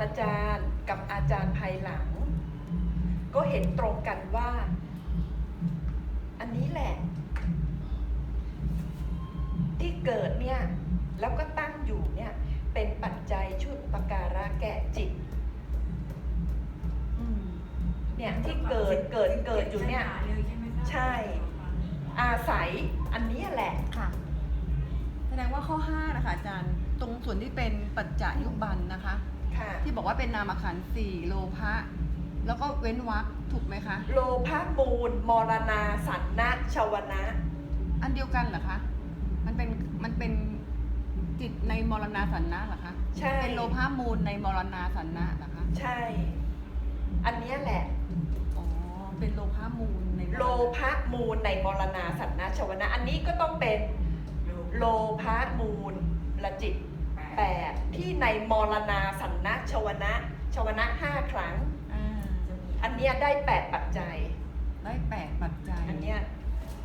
ณาจารย์กับอาจารย์ภายหลัง ก็เห็นตรงกันว่า อันนี้แหละ ที่เกิดเนี่ยแล้วก็ตั้งอยู่เนี่ยเป็นปัจจัยช่วยอุปการะแก่จิตอืมเนี่ยที่เกิดเกิดเกิดอยู่เนี่ยใช่ อาศัยอันเนี้ยแหละค่ะแสดงว่าข้อ 5 นะคะอาจารย์ ตรงส่วนที่เป็นปัจจายุบันนะคะ ค่ะ ที่บอกว่าเป็นนามขันธ์สี่โลภะแล้วก็เว้นวรรคถูกไหมคะ โลภะมูล มรณา สันนะชวนะ อันเดียวกันเหรอคะ มันเป็นมันเป็นจิตในมรณาสันนะเหรอคะใช่ เป็นโลภะมูลในมรณาสันนะเหรอคะใช่ อันเนี้ยแหละ อ๋อเป็นโลภะมูลในมรณะโลภะมูลในมรณาสันนะชวนะ อันนี้ก็ต้องเป็น โลภะมูลละจิต แปดที่ในมรณาสันนะชวนะ ชวนะห้าครั้ง อ่าอันเนี้ยได้แปดปัจจัย ได้แปดปัจจัยอันเนี้ย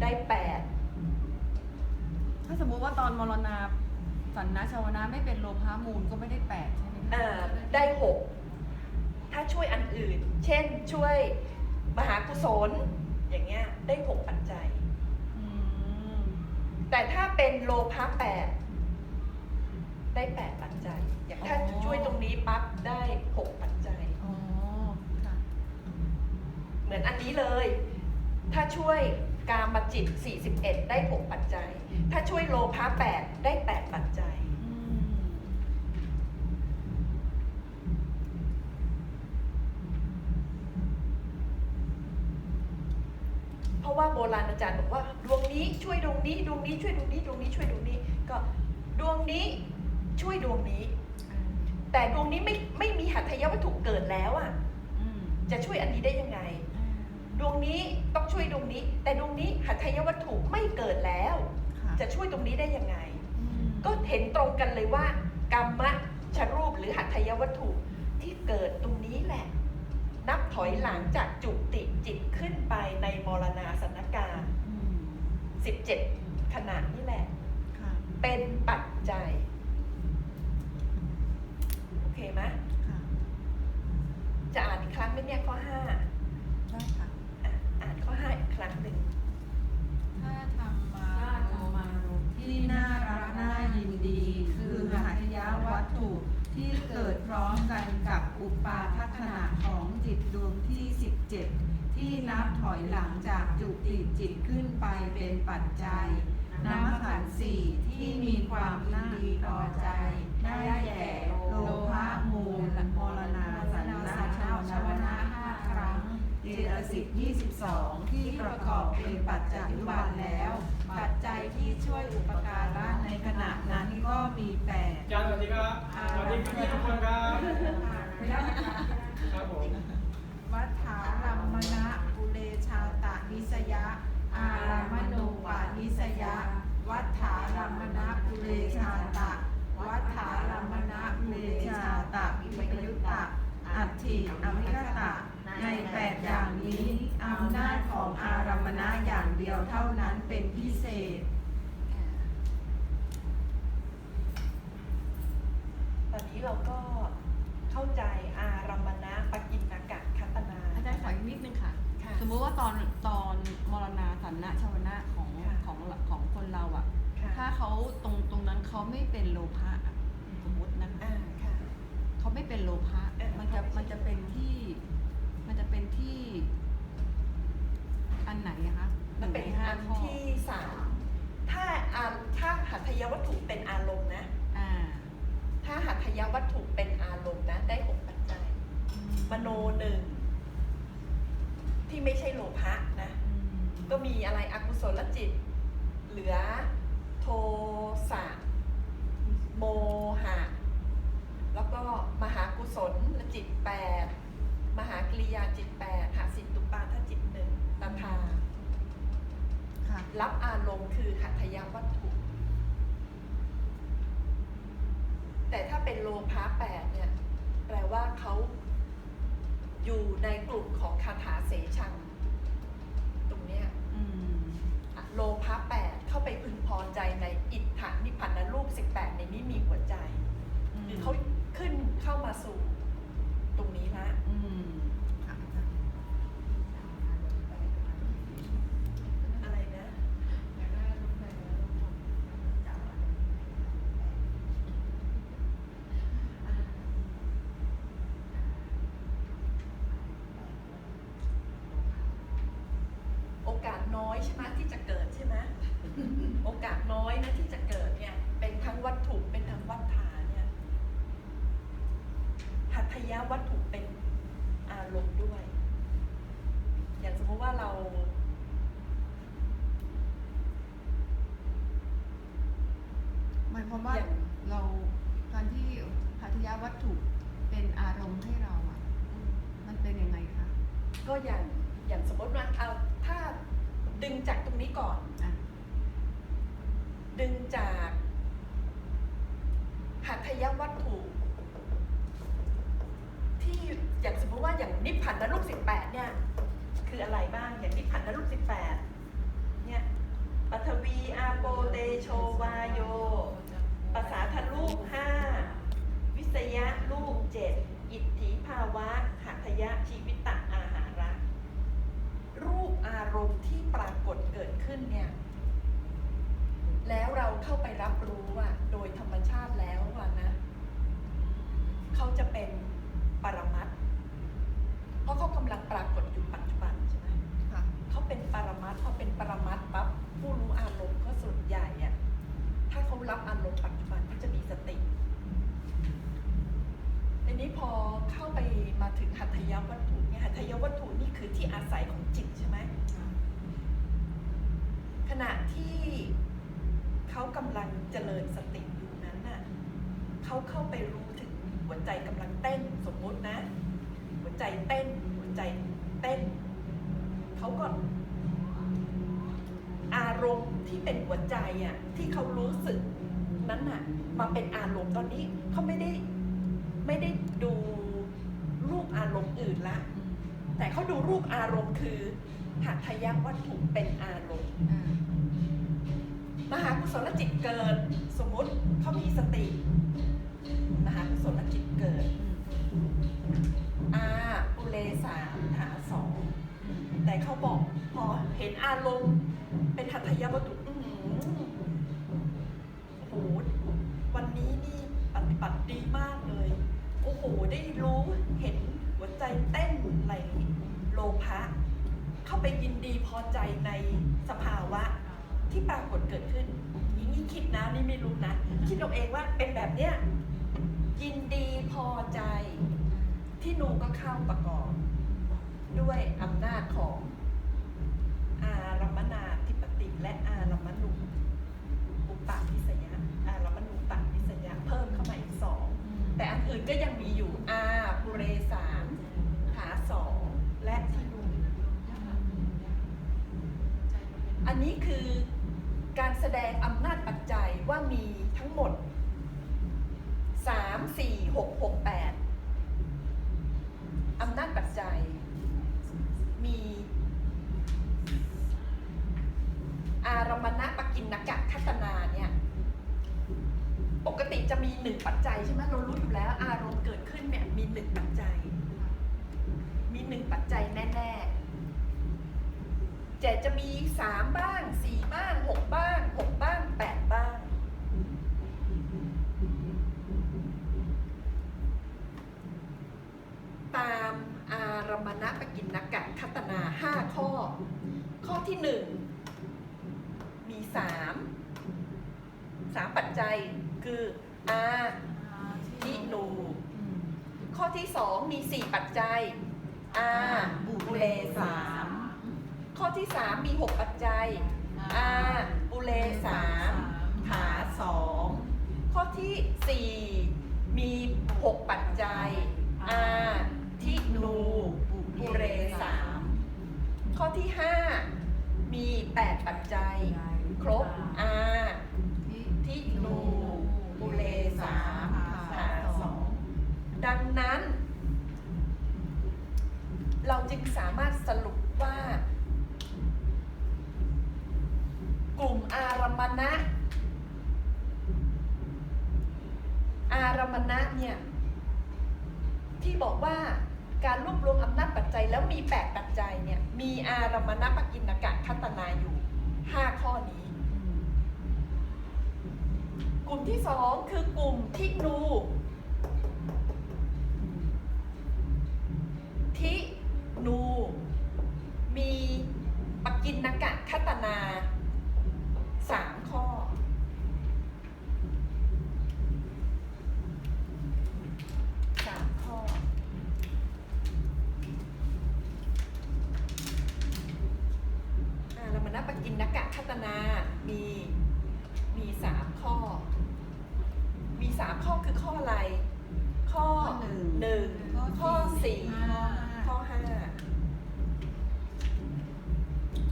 ได้แปดถ้าสมมุติว่าตอนมรณาสันนะชาวนะไม่เป็นโลภะมูลก็ไม่ได้แปดใช่ไหมคะอ่า ได้หกถ้าช่วยอันอื่น เช่นช่วยมหากุศล อย่างเงี้ยได้หกปัจจัย อืมแต่ถ้าเป็นโลภะแปด ได้แปดปัจจัย อย่างถ้าช่วยตรงนี้ปั๊บได้หกปัจจัย อ๋อค่ะเหมือนอันนี้เลย ถ้าช่วยกามจิต 41 ได้ 6 ปัจจัย ถ้าช่วยโลภะ8ได้ 8 ปัจจัย อืมเพราะว่าโบราณอาจารย์บอกว่า ดวงนี้ช่วยดวงนี้ ดวงนี้ช่วยดวงนี้ ดวงนี้ช่วยดวงนี้ ก็ดวงนี้ ช่วยดวงนี้ แต่ดวงนี้ไม่ไม่มีหัตถยวัตถุเกิดแล้วอะอืมจะช่วยอันนี้ได้ยังไง ดวงนี้ต้องช่วยดวงนี้ แต่ดวงนี้หัตถยวัตถุไม่เกิดแล้วค่ะจะช่วยตรงนี้ได้ยังไงอืมก็เห็นตรงกันเลยว่ากรรมะชรูปหรือหัตถยวัตถุที่เกิดตรงนี้แหละ นับถอยหลังจากจุติจิตขึ้นไปในมรณาสนการอืม17ขณะนี่แหละค่ะเป็นปัจจัยโอเค ไหมค่ะจะอ่านอีกครั้งไหมเนี่ยข้อ5ได้ค่ะอะ อ่านข้อ5อีกครั้งหนึ่งถ้าทำมาโลมาที่น่ารักน่ายินดี คือหัตถยวัตถุที่เกิดพร้อมกันกับอุปาทัขณะของจิตดวงที่ 17 ที่นับถอยหลังจากจุติจิตขึ้นไปเป็นปัจจัยนามขันธ์สี่ที่มีความน่าดีต่อใจ ได้แก่โลภะมูลมรณาสันนาชาวชวนะห้าครั้ง เจตสิก22 ที่ประกอบเป็นปัจจัยบันแล้ว ปัจจัยที่ช่วยอุปการะในขณะนั้นก็มีแปดอาจารย์สวัสดีครับ สวัสดีพี่ๆทุกคนครับครับผมวัฏฐารัมมณะปุเรชาตะนิสยะ อารามโนปานิสยะ วัฏฐารัมมณะปุเรชาตะ วัฏฐารัมมณะปุเรชาตะวิปยุตตะอัตถิอวิคตะ ในแปดอย่างนี้อำนาจของอารัมมณะอย่างเดียวเท่านั้นเป็นพิเศษ ตอนนี้เราก็เข้าใจอารัมมณะปกินนากะคัตนา อาจารย์ขออีกนิดนึงค่ะ ค่ะ สมมุติว่าตอนตอนมรณาสันนะชาวนะของค่ะของของคนเราอะ ค่ะถ้าเขาตรงตรงนั้นเขาไม่เป็นโลภะอะสมมตินะคะอ่าค่ะ เขาไม่เป็นโลภะ เออมันจะเขาไม่ใช่ มันจะเป็นที่ มันจะเป็นที่ อันไหนอะคะมันเป็นหงให้าอันข้อที่สามถ้าอาถ้าหัตถยวัตถุเป็นอารมณ์นะอ่าถ้าหัตถยวัตถุเป็นอารมณ์นะ ได้หกปัจจัย มโนหนึ่งที่ไม่ใช่โลภะนะ อืมก็มีอะไรอกุศลจิต เหลือโทสะโมหะ แล้วก็มหากุศลจิตแปด มหากริยาจิตแปดหาสิตุปาทจิตหนึ่งตาทาค่ะรับอารมณ์คือหัตถยวัตถุ แต่ถ้าเป็นโลภะแปดเนี่ย แปลว่าเขาอยู่ในกลุ่มของคาถาเสชัง ตรงเนี้ยอืมอะโลภะแปดเข้าไปพึงพอใจในอิทธานิพพานรูป18ในนี้มีหัวใจ คือเขาขึ้นเข้ามาสู่ ใช่ไหมที่จะเกิดใช่ไหมโอกาสน้อยนะที่จะเกิดเนี่ย เป็นทั้งวัตถุเป็นทั้งวัฏฐานเนี่ยหัตถยวัตถุเป็นอารมณ์ด้วย อย่างสมมติว่าเรา หมายความว่าอย่าง เราการที่หัตถยวัตถุเป็นอารมณ์ให้เราอะ มันเป็นยังไงคะ ก็อย่างอย่างสมมติว่าเอาถ้า ดึงจากตรงนี้ก่อนอะดึงจากหัตถยวัตถุ ที่อย่างสมมติว่าอย่างนิพพานนรูปสิบแปดเนี่ย คืออะไรบ้างอย่างนิพพานนรูปสิบแปดเนี่ยปัทวีอาโปเตโชวาโยภาษาทรูปห้าวิสยะรูปเจ็ดอิทธิภาวะ หัตถยะชีวิตตอาหาระ รูปอารมณ์ที่ปรากฏเกิดขึ้นเนี่ย แล้ว เราเข้าไปรับรู้ว่าโดยธรรมชาติแล้วว่านะเขาจะเป็นปรมัตถ์เพราะเขากำลังปรากฏอยู่ปัจจุบันใช่ไหมค่ะเขาเป็นปรมัตถ์พอเป็นปรมัตถ์ปั๊บผู้รู้อารมณ์ก็ส่วนใหญ่อะถ้าเขารับอารมณ์ปัจจุบันเขาจะมีสติทีนี้พอเข้าไปมาถึงหัตถยวัตถุเนี่ยหัตถยวัตถุนี่คือที่อาศัยของจิตใช่ไหมขณะที่ เขากำลังเจริญสติอยู่นั้นน่ะเขาเข้าไปรู้ถึงหัวใจกำลังเต้นสมมตินะ หัวใจเต้น หัวใจเต้นเขาก็อารมณ์ที่เป็นหัวใจอะที่เขารู้สึกนั้นน่ะมาเป็นอารมณ์ตอนนี้เขาไม่ได้ไม่ได้ดูรูปอารมณ์อื่นละ แต่เขาดูรูปอารมณ์คือหัตถยวัตถุเป็นอารมณ์ มหากุศลจิตเกิด สมมติเขามีสติ ที่ปรากฏเกิดขึ้นนี่นี่คิดนะนี่ไม่รู้นะ คิดเอาเองว่าเป็นแบบเนี้ยยินดีพอใจที่หนูก็เข้าประกอบ ด้วยอำนาจของอารมนาธิปติและอารมณูอุปาทิสยะอารมณูปาทิสยะ เพิ่มเข้ามาอีกสองแต่อันอื่นก็ยังมีอยู่อาปุเรสามหาสองและที่นูอันนี้คือ การแสดงอำนาจปัจจัยว่ามีทั้งหมด 3 4 6 6 8อำนาจปัจจัย มีอารมณะปกินนักะคัตนาเนี่ยปกติจะมีหนึ่งปัจจัยใช่ไหมเรารู้อยู่แล้ว อารมณ์เกิดขึ้นเนี่ยมีหนึ่งปัจจัย มีหนึ่งปัจจัยแน่ ๆ แต่จะมีสามบ้างสี่บ้างหกบ้างหกบ้างแปดบ้าง ตามอารมณปกินนกะคัตนาห้าข้อ ข้อที่หนึ่งมีสามสามปัจจัยคืออาทิโนข้อที่สองมีสี่ปัจจัยอาบุเลสาม ข้อที่สามมีหกปัจจัยอาบุเลสามขาสองข้อที่สี่มีหกปัจจัยอาทินูบุเรสามข้อที่ห้ามีแปดปัจจัย ครบอาทินูบุเรสามขาสองดังนั้น เราจึงสามารถสรุปว่า กลุ่ม อารมณะอารมณะเนี่ยที่บอกว่าการรวบรวมอำนาจปัจจัยแล้วมีแปดปัจจัยเนี่ยมีอารมณะปกินกะคัตนาอยู่ห้าข้อนี้ กลุ่มที่สองคือกลุ่มทินูทินู มีปกินนกะคัตตนา มี มีสามข้อ มีสามข้อคือข้ออะไร ข้อ ข้อหนึ่ง หนึ่ง ข้ ข้อ อสี่ สี่ ข้อห้า ข้อห้า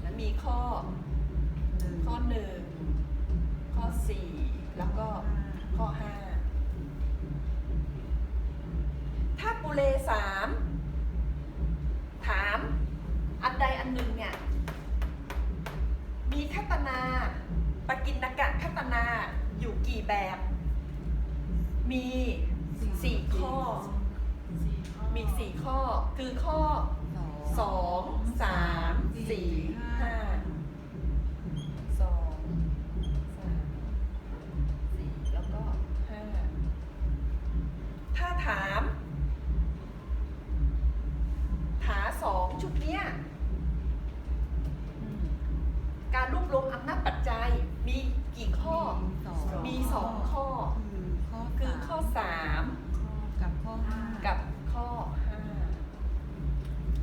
แล้วมีข้อ หนึ่ง ข้อหนึ่ง ข้อสี่ แล้วก็ข้อห้า ถ้าปุเรสาม ถาม อันใดอันหนึ่งเนี่ย มีคัตนาปกินนกะคัตนาอยู่กี่แบบ มีสี่ข้อ มีสี่ข้อ คือข้อสองสามสี่ห้าสองสามสี่แล้วก็ห้าถ้าถาม ถาสองชุดเนี้ยอืมการรวบรวมอำนาจปัจจัยมีกี่ข้อ มีสองข้อ คือข้อคือข้อสามกับข้อห้ากับข้อห้า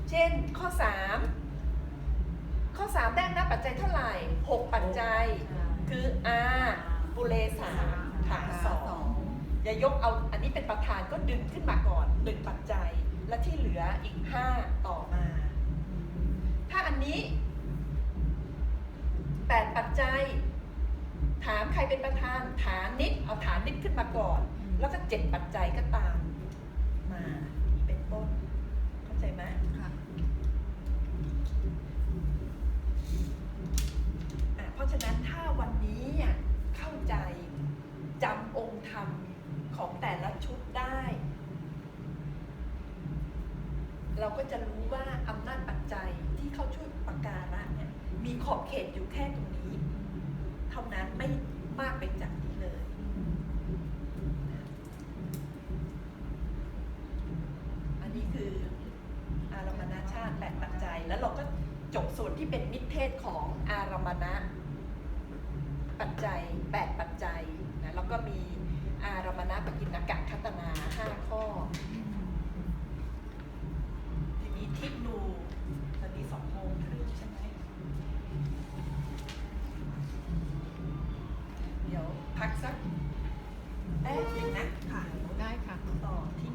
เช่นข้อสามข้อสามได้อำนาจปัจจัยเท่าไหร่หกปัจจัย คือ R บุเรสามฐานสอง อย่ายกเอาอันนี้เป็นประธานก็ดึงขึ้นมาก่อนหนึ่งปัจจัย และที่เหลืออีกห้าต่อมา ถ้าอันนี้แปดปัจจัย ถามใครเป็นประธานฐานนิดเอาฐานนิดขึ้นมาก่อน แล้วก็เจ็ดปัจจัยก็ตาม มาเป็นต้น เข้าใจไหมค่ะอะเพราะฉะนั้นถ้าวันนี้อะเข้าใจจำองค์ธรรมของแต่ละชุดได้ เราก็จะรู้ว่าอำนาจปัจจัยที่เข้าช่วยอุปการะเนี่ยมีขอบเขตอยู่แค่ตรงนี้เท่านั้นไม่มากไปจากนี้เลย อันนี้คืออารมณชาติแปดปัจจัย แล้วเราก็จบส่วนที่เป็นนิเทศของอารมณะปัจจัยแปดปัจจัยนะแล้วก็มีอารมณะปกินกะคัตนาห้าข้อ ทีนี้ทิกนูตอนนี้สองโมงครึ่งใช่ไหม เดี๋ยว พักสักแป๊บหนึงนะค่ะ ได้ค่ะ ต่อที่นูก่อน